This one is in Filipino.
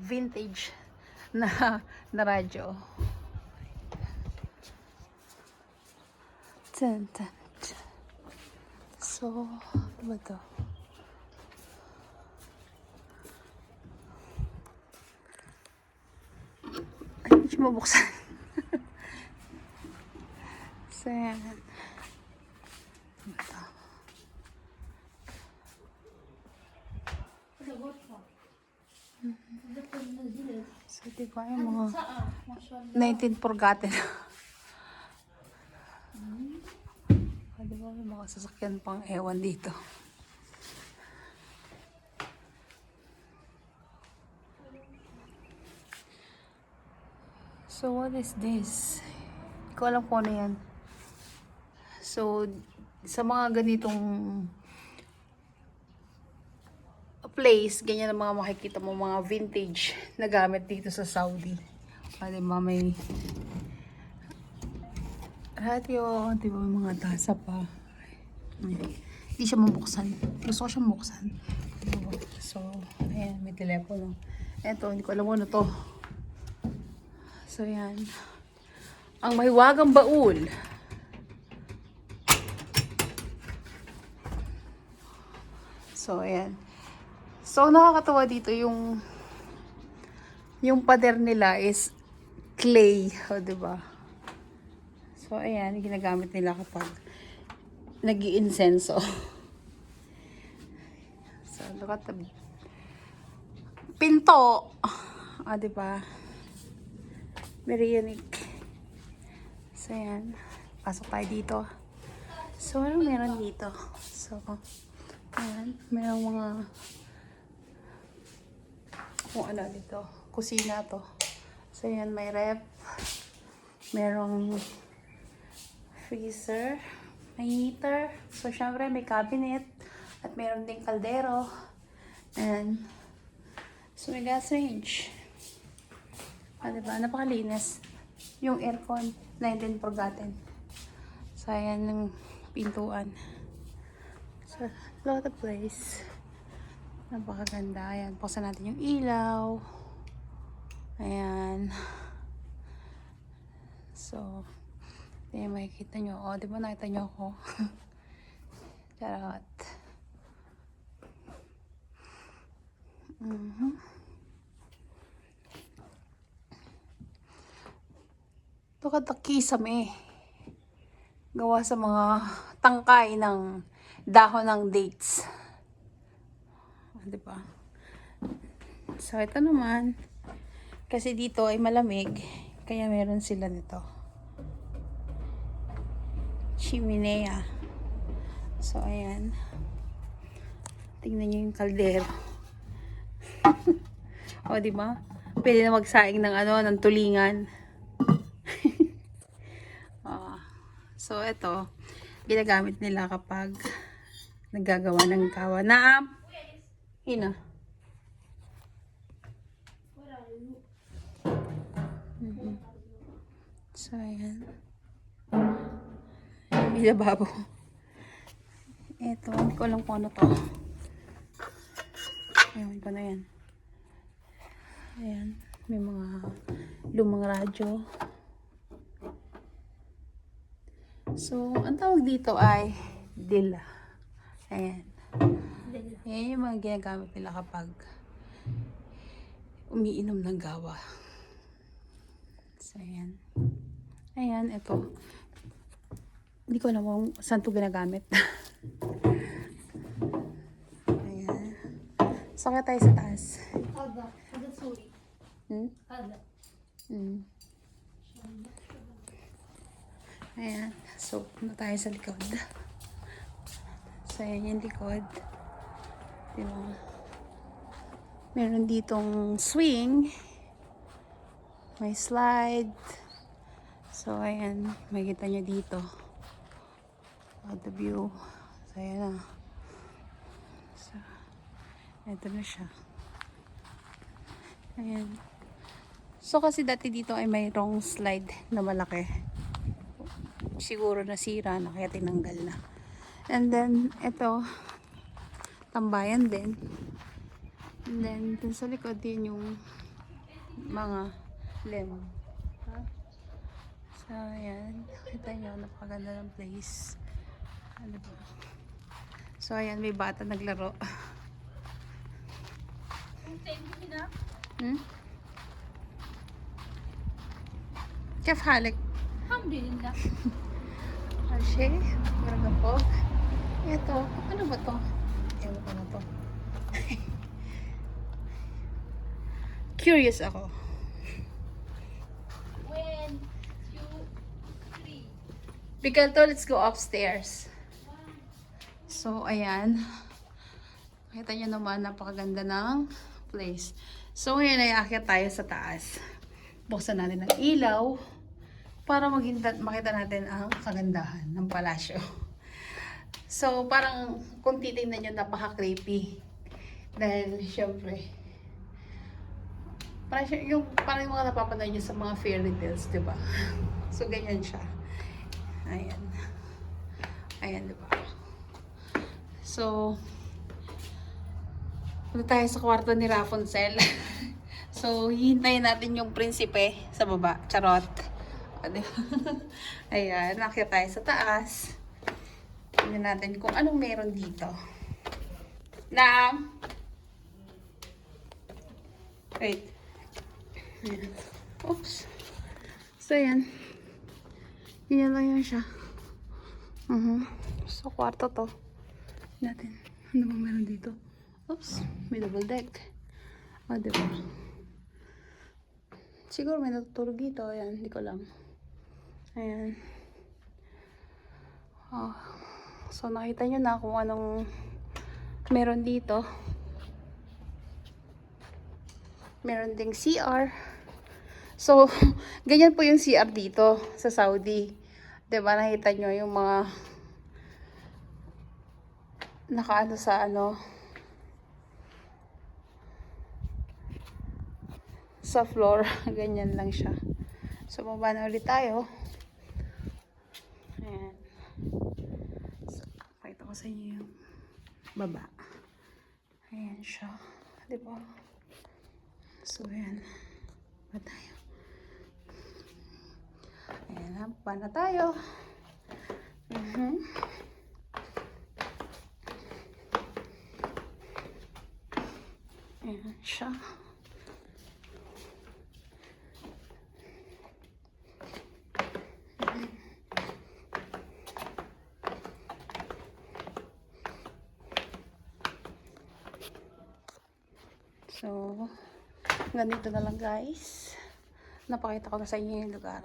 vintage na, na radyo. Tan, tan, tan. So, ano to? Ay, hindi siya mabuksan. so, yan. Ano ba to? So, di ba yung mga 19 forgotten. Ah, di ba may mga sasakyan pang ewan dito. So, what is this? Hindi ko alam kung ano yan. So, sa mga ganitong place, ganyan ang mga makikita mo, mga vintage na gamit dito sa Saudi. Ah, di ba, may radio, di ba, may mga tasa pa. Hindi siya mabuksan. Gusto ko siyang buksan. Diba? So, ayan, may telepono. Eto, hindi ko alam ano to. So, ayan. Ang mahiwagang baul. So, ayan. So, nakakatawa dito yung yung pader nila is clay, o, di ba? So, ayan, ginagamit nila kapag nag insenso So, look at the pinto. Ah, di ba? Very unique. So, ayan. Pasok tayo dito. So, ano meron dito? So, ayan. Merong mga kung ano dito. Kusina to. So, yan, may rep. Merong freezer. May heater. So, syempre, may cabinet. At meron ding kaldero. And, so, may gas range. Ah, diba? Napakalinis. Yung aircon na hindi forgotten. So, ayan yung pintuan. So, at the place. Napakaganda. Ayan, buksan natin yung ilaw. Ayan. So, hindi makikita nyo. O, di ba nakita nyo ako? Charot. Mhm. Ito ka kisame. Gawa sa mga tangkay ng dahon ng dates. Di ba? So, ito naman. Kasi dito ay malamig. Kaya meron sila nito. Chiminea. So, ayan. Tingnan nyo yung kaldero. o, di ba? Pwede na magsaing ng ano, ng tulingan. Ah, so, ito. Ginagamit nila kapag naggagawa ng kawa. Naam! Ina. Mhm. So, ayan. May lababo. Ito, hindi ko alam kung ano to. Ewan ko na yan. Ayan. May mga lumang radyo. So, ang tawag dito ay dila. Ayan. Yan yung mga ginagamit nila kapag umiinom ng gawa. So, ayan. Ayan, ito. Hindi ko alam kung saan ito ginagamit. ayan. So, kaya tayo sa taas. Alba, suri. Hmm? Alba. Hmm. Ayan. So, na tayo sa likod. So, ayan yung likod. Diba? Meron ditong swing. May slide. So, ayan. Makikita nyo dito. Out the view. So, ayan na. So, eto na siya. Ayan. So, kasi dati dito ay mayroong slide na malaki. Siguro nasira na, kaya tinanggal na. And then, ito, tambayan din. And then, dun sa likod din yung mga lemon. Ha? So, ayan. Kita nyo, napakaganda ng place. Ano ba? So, ayan, may bata naglaro. Hmm? كيف حالك؟ الحمد لله Ashe, meron po. Ito, ano ba to? Ewan ko na to. Curious ako. One, two, three. Bigel to, let's go upstairs. So, ayan. Nakita nyo naman, napakaganda ng place. So, ngayon ay aakyat tayo sa taas. Buksan natin ang ilaw para maging makita natin ang kagandahan ng palasyo. So, parang kung titignan nyo, napaka-creepy. Dahil, syempre, parang, yung, parang yung mga napapanood nyo sa mga fairy tales, di ba? So, ganyan siya. Ayan. Ayan, di ba? So, punta tayo sa kwarto ni Rapunzel. so, hihintayin natin yung prinsipe sa baba. Charot. Ayan, nakita tayo sa taas. Tingnan natin kung anong meron dito. Nam! Wait. Ayan. Oops. So. Ganyan lang yan siya. Uh-huh. So, kwarto to. Natin. Ano bang meron dito? Oops. May double deck. O, diba? Siguro may natutulog dito. Ayan. Hindi ko lang. Ayan. Oh. So, nakita nyo na kung anong meron dito. Meron ding CR. So, ganyan po yung CR dito sa Saudi. 'Di ba nakita nyo yung mga nakaano sa ano sa floor. ganyan lang siya. So, baba na ulit tayo. Ayan. Ko sa inyo yung baba. Ayan siya. 'Di ba? So, ayan. Ba tayo? Ayan, hapa na tayo. Mhm. Ayan siya. So, ganito na lang guys. Napakita ko na sa inyo yung lugar.